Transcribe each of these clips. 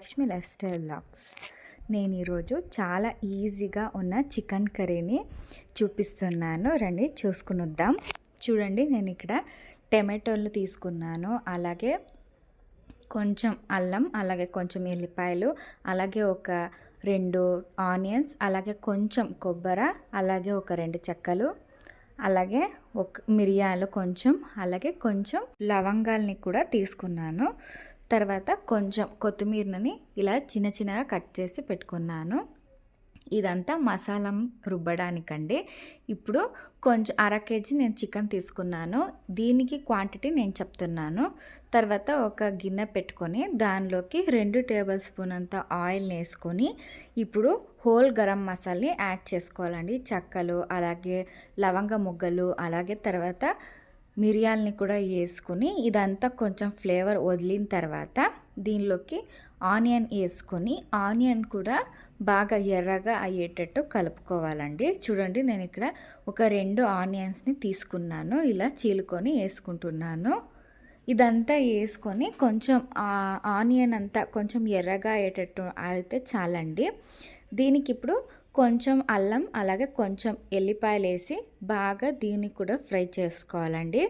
Lakshmi life style blogs నేను ఈరోజు చాలా ఈజీగా ఉన్న చికెన్ కర్రీని చూపిస్తున్నాను. రండి చూసుకుని వద్దాం చూడండి నేను ఇక్కడ టమాటోలు తీసుకున్నాను. అలాగే కొంచెం అల్లం అలాగే కొంచెం ఎల్లిపాయలు అలాగే ఒక రెండు ఆనియన్స్ అలాగే కొంచెం కొబ్బరి అలాగే ఒక రెండు చెక్కలు అలాగే ఒక మిరియాలు కొంచెం అలాగే కొంచెం లవంగాల్ని కూడా తీసుకున్నాను. తర్వాత కొంచెం కొత్తిమీరని ఇలా చిన్న చిన్నగా కట్ చేసి పెట్టుకున్నాను. ఇదంతా మసాలా రుబ్బడానికండి. ఇప్పుడు కొంచెం అర కేజీ నేను చికెన్ తీసుకున్నాను. దీనికి క్వాంటిటీ నేను చెప్తున్నాను. తర్వాత ఒక గిన్నె పెట్టుకొని దానిలోకి రెండు టేబుల్ స్పూన్ అంత ఆయిల్ని వేసుకొని ఇప్పుడు హోల్ గరం మసాలాని యాడ్ చేసుకోవాలండి. చక్కలు అలాగే లవంగ ముగ్గలు అలాగే తర్వాత మిరియాలని కూడా వేసుకొని ఇదంతా కొంచెం ఫ్లేవర్ వదిలిన తర్వాత దీనిలోకి ఆనియన్ వేసుకొని ఆనియన్ కూడా బాగా ఎర్రగా అయ్యేటట్టు కలుపుకోవాలండి. చూడండి నేను ఇక్కడ ఒక రెండు ఆనియన్స్ని తీసుకున్నాను. ఇలా చీలుకొని వేసుకుంటున్నాను ఇదంతా వేసుకొని కొంచెం ఆనియన్ అంతా కొంచెం ఎర్రగా అయ్యేటట్టు అయితే చాలండి. దీనికి ఇప్పుడు కొంచెం అల్లం అలాగే కొంచెం ఎల్లిపాయలు వేసి బాగా దీన్ని కూడా ఫ్రై చేసుకోవాలండి.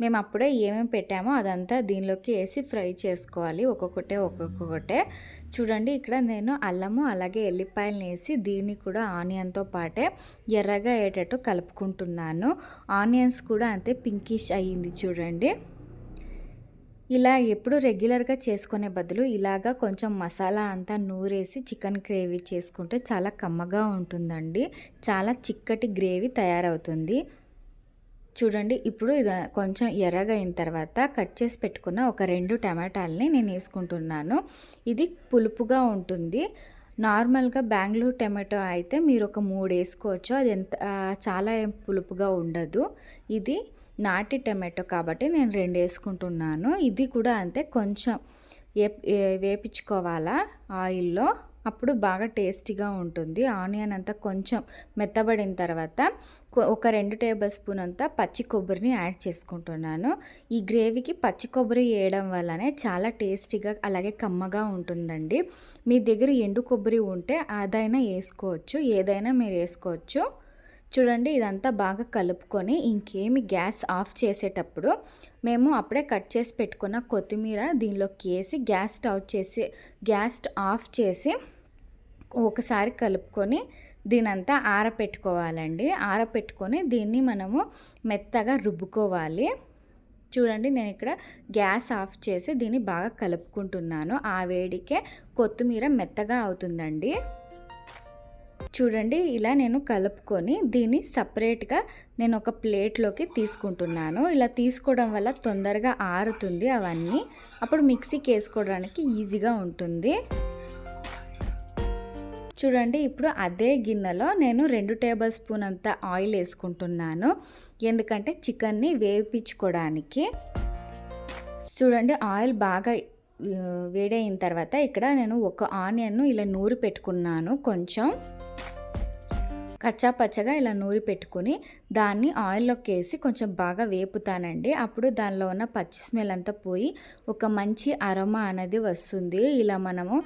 మేము అప్పుడే ఏమేమి పెట్టామో అదంతా దీనిలోకి వేసి ఫ్రై చేసుకోవాలి. ఒక్కొక్కటే ఒక్కొక్కటే. చూడండి ఇక్కడ నేను అల్లము అలాగే ఎల్లిపాయలు వేసి దీన్ని కూడా ఆనియన్తో పాటే ఎర్రగా అయ్యేటట్టు కలుపుకుంటున్నాను. ఆనియన్స్ కూడా అంతే పింకిష్ అయ్యింది చూడండి. ఇలా ఎప్పుడు రెగ్యులర్గా చేసుకునే బదులు ఇలాగా కొంచెం మసాలా అంతా నూరేసి చికెన్ గ్రేవీ చేసుకుంటే చాలా కమ్మగా ఉంటుందండి. చాలా చిక్కటి గ్రేవీ తయారవుతుంది. చూడండి ఇప్పుడు ఇది కొంచెం ఎర్రగా అయిన తర్వాత కట్ చేసి పెట్టుకున్న ఒక రెండు టమాటాలని నేను వేసుకుంటున్నాను. ఇది పులుపుగా ఉంటుంది. నార్మల్గా బెంగళూరు టమాటో అయితే మీరు ఒక మూడు వేసుకోవచ్చు. అది ఎంత చాలా పులుపుగా ఉండదు. ఇది నాటి టమాటో కాబట్టి నేను రెండు వేసుకుంటున్నాను ఇది కూడా అంతే కొంచెం వేపించుకోవాలా ఆయిల్లో. అప్పుడు బాగా టేస్టీగా ఉంటుంది. ఆనియన్ అంతా కొంచెం మెత్తబడిన తర్వాత ఒక రెండు టేబుల్ స్పూన్ అంతా పచ్చి కొబ్బరిని యాడ్ చేసుకుంటున్నాను. ఈ గ్రేవీకి పచ్చి కొబ్బరి వేయడం వల్లనే చాలా టేస్టీగా అలాగే కమ్మగా ఉంటుందండి. మీ దగ్గర ఎండు కొబ్బరి ఉంటే అదైనా వేసుకోవచ్చు. ఏదైనా మీరు వేసుకోవచ్చు. చూడండి ఇదంతా బాగా కలుపుకొని ఇంకేమి గ్యాస్ ఆఫ్ చేసేటప్పుడు మేము అప్పుడే కట్ చేసి పెట్టుకున్న కొత్తిమీర దీనిలోకి వేసి గ్యాస్ స్టవ్ చేసి గ్యాస్ ఆఫ్ చేసి ఒకసారి కలుపుకొని దీనంతా ఆరపెట్టుకోవాలండి. ఆరపెట్టుకొని దీన్ని మనము మెత్తగా రుబ్బుకోవాలి. చూడండి నేను ఇక్కడ గ్యాస్ ఆఫ్ చేసి దీన్ని బాగా కలుపుకుంటున్నాను. ఆ వేడికే కొత్తిమీర మెత్తగా అవుతుందండి. చూడండి ఇలా నేను కలుపుకొని దీన్ని సపరేట్గా నేను ఒక ప్లేట్లోకి తీసుకుంటున్నాను. ఇలా తీసుకోవడం వల్ల తొందరగా ఆరుతుంది అవన్నీ. అప్పుడు మిక్సీకి వేసుకోవడానికి ఈజీగా ఉంటుంది. చూడండి ఇప్పుడు అదే గిన్నెలో నేను రెండు టేబుల్ స్పూన్ అంత ఆయిల్ వేసుకుంటున్నాను. ఎందుకంటే చికెన్ని వేపించుకోవడానికి చూడండి ఆయిల్ బాగా వేడైన తర్వాత ఇక్కడ నేను ఒక ఆనియన్ను ఇలా నూరి పెట్టుకున్నాను కొంచెం. కచ్చా పచ్చగా ఇలా నూరి పెట్టుకుని దాన్ని ఆయిల్లోకి వేసి కొంచెం బాగా వేపుతానండి. అప్పుడు దానిలో ఉన్న పచ్చి స్మెల్ అంతా పోయి ఒక మంచి అరమ అనేది వస్తుంది. ఇలా మనము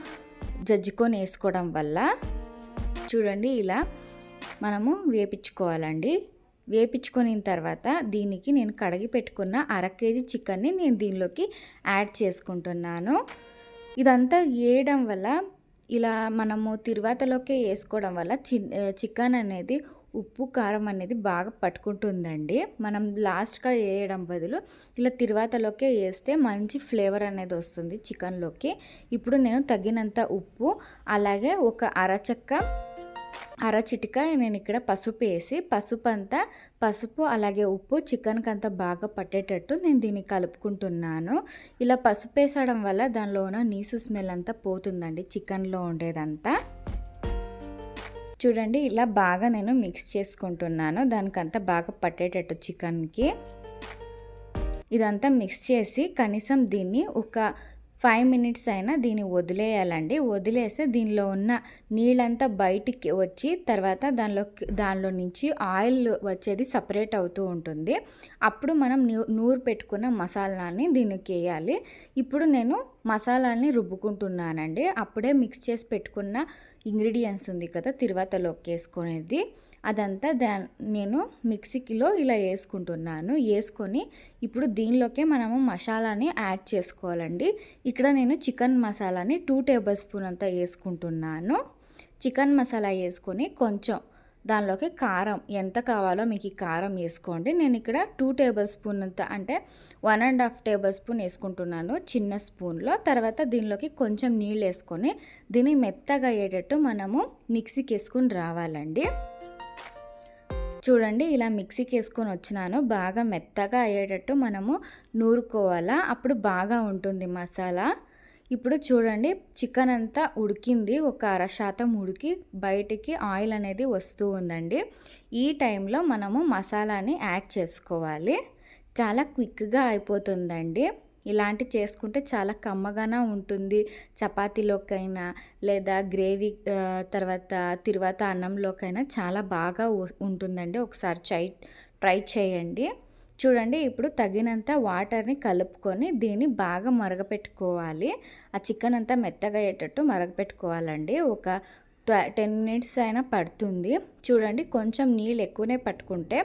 జజ్జుకొని వేసుకోవడం వల్ల. చూడండి ఇలా మనము వేపించుకోవాలండి. వేపించుకున్న తర్వాత దీనికి నేను కడిగి పెట్టుకున్న అర కేజీ చికెన్ని నేను దీనిలోకి యాడ్ చేసుకుంటున్నాను. ఇదంతా వేయడం వల్ల ఇలా మనము తిరువాతలోకే వేసుకోవడం వల్ల చి చికెన్ అనేది ఉప్పు కారం అనేది బాగా పట్టుకుంటుందండి. మనం లాస్ట్గా వేయడం బదులు ఇలా తిరువాతలోకే వేస్తే మంచి ఫ్లేవర్ అనేది వస్తుంది చికెన్లోకి. ఇప్పుడు నేను తగినంత ఉప్పు అలాగే ఒక అరచక్క అర చిటిక నేను ఇక్కడ పసుపు వేసి పసుపు అంతా పసుపు అలాగే ఉప్పు చికెన్కి అంతా బాగా పట్టేటట్టు నేను దీన్ని కలుపుకుంటున్నాను. ఇలా పసుపు వేసడం వల్ల దానిలో ఉన్న నీసు స్మెల్ అంతా పోతుందండి చికెన్లో ఉండేదంతా. చూడండి ఇలా బాగా నేను మిక్స్ చేసుకుంటున్నాను దానికంతా బాగా పట్టేటట్టు చికెన్కి. ఇదంతా మిక్స్ చేసి కనీసం దీన్ని ఒక ఫైవ్ మినిట్స్ అయినా దీన్ని వదిలేయాలండి. వదిలేస్తే దీనిలో ఉన్న నీళ్ళంతా బయటికి వచ్చి తర్వాత దానిలో దానిలో నుంచి ఆయిల్ వచ్చేది సపరేట్ అవుతూ ఉంటుంది. అప్పుడు మనం నూరు పెట్టుకున్న మసాలాని దీనికి వేయాలి ఇప్పుడు నేను మసాలాని రుబ్బుకుంటున్నానండి. అప్పుడే మిక్స్ చేసి పెట్టుకున్న ఇంగ్రీడియంట్స్ ఉంది కదా తిరువాతలోకి వేసుకునేది. అదంతా దా నేను మిక్సీకిలో ఇలా వేసుకుంటున్నాను. వేసుకొని ఇప్పుడు దీనిలోకే మనము మసాలాని యాడ్ చేసుకోవాలండి. ఇక్కడ నేను చికెన్ మసాలాని టూ టేబుల్ స్పూన్ అంతా వేసుకుంటున్నాను. చికెన్ మసాలా వేసుకొని కొంచెం దానిలోకి కారం ఎంత కావాలో మీకు ఈ కారం వేసుకోండి. నేను ఇక్కడ టూ టేబుల్ స్పూన్ అంత అంటే one and half tablespoon వేసుకుంటున్నాను చిన్న స్పూన్లో. తర్వాత దీనిలోకి కొంచెం నీళ్ళు వేసుకొని దీన్ని మెత్తగా అయ్యేటట్టు మనము మిక్సీకి వేసుకుని రావాలండి. చూడండి ఇలా మిక్సీకి వేసుకొని వచ్చినాను. బాగా మెత్తగా అయ్యేటట్టు మనము నూరుకోవాలా? అప్పుడు బాగా ఉంటుంది మసాలా. ఇప్పుడు చూడండి చికెన్ అంతా ఉడికింది. ఒక అర శాతం ఉడికి బయటికి ఆయిల్ అనేది వస్తూ ఉందండి. ఈ టైంలో మనము మసాలాని యాడ్ చేసుకోవాలి. చాలా క్విక్గా అయిపోతుందండి. ఇలాంటి చేసుకుంటే చాలా కమ్మగానే ఉంటుంది. చపాతీలోకైనా లేదా గ్రేవీ తర్వాత తిరువాత అన్నంలోకైనా చాలా బాగా ఉంటుందండి. ఒకసారి ట్రై ట్రై చేయండి. చూడండి ఇప్పుడు తగినంత వాటర్ని కలుపుకొని దీన్ని బాగా మరగపెట్టుకోవాలి. ఆ చికెన్ అంతా మెత్తగా అయ్యేటట్టు మరగపెట్టుకోవాలండి. ఒక టెన్ మినిట్స్ అయినా పడుతుంది. చూడండి కొంచెం నీళ్ళు ఎక్కువనే పట్టుకుంటే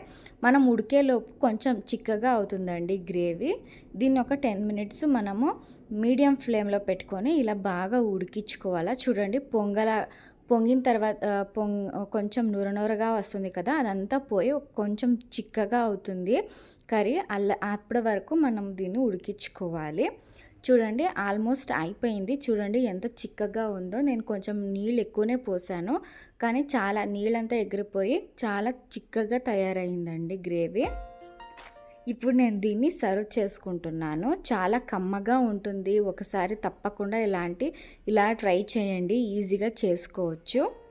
మనం ఉడికేలోపు కొంచెం చిక్కగా అవుతుందండి గ్రేవీ. దీన్ని ఒక టెన్ మినిట్స్ మనము మీడియం ఫ్లేమ్లో పెట్టుకొని ఇలా బాగా ఉడికించుకోవాలా. చూడండి పొంగల పొంగిన తర్వాత పొంగ కొంచెం నూరనూరగా వస్తుంది కదా అదంతా పోయి కొంచెం చిక్కగా అవుతుంది కర్రీ. అల్ల అప్పటి వరకు మనం దీన్ని ఉడికించుకోవాలి. చూడండి ఆల్మోస్ట్ అయిపోయింది. చూడండి ఎంత చిక్కగా ఉందో. నేను కొంచెం నీళ్ళు ఎక్కువనే పోసాను. కానీ చాలా నీళ్ళంతా ఎగిరిపోయి చాలా చిక్కగా తయారైందండి గ్రేవీ. ఇప్పుడు నేను దీన్ని సర్వ్ చేసుకుంటున్నాను. చాలా కమ్మగా ఉంటుంది. ఒకసారి తప్పకుండా ఇలాంటి ఇలా ట్రై చేయండి. ఈజీగా చేసుకోవచ్చు.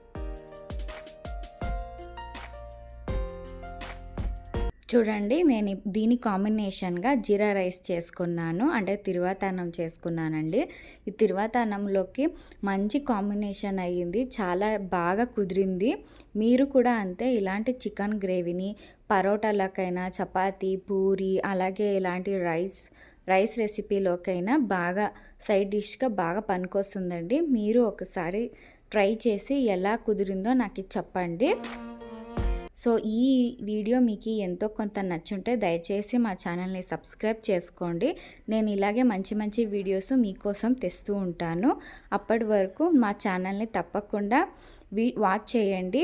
చూడండి నేను దీని కాంబినేషన్గా జీరా రైస్ చేసుకున్నాను. అంటే తిరువాతనం చేసుకున్నానండి. ఈ తిరువాతనంలోకి మంచి కాంబినేషన్ అయ్యింది. చాలా బాగా కుదిరింది. మీరు కూడా అంతే ఇలాంటి చికెన్ గ్రేవీని పరోటాలకైనా చపాతీ పూరి అలాగే ఇలాంటి రైస్ రైస్ రెసిపీలోకైనా బాగా సైడ్ డిష్గా బాగా పనికొస్తుందండి. మీరు ఒకసారి ట్రై చేసి ఎలా కుదిరిందో నాకు చెప్పండి. సో ఈ వీడియో మీకు ఎంతో కొంత నచ్చుంటే దయచేసి మా ఛానల్ని సబ్స్క్రైబ్ చేసుకోండి. నేను ఇలాగే మంచి మంచి వీడియోస్ మీకోసం తెస్తూ ఉంటాను. అప్పటి వరకు మా ఛానల్ని తప్పకుండా వాచ్ చేయండి.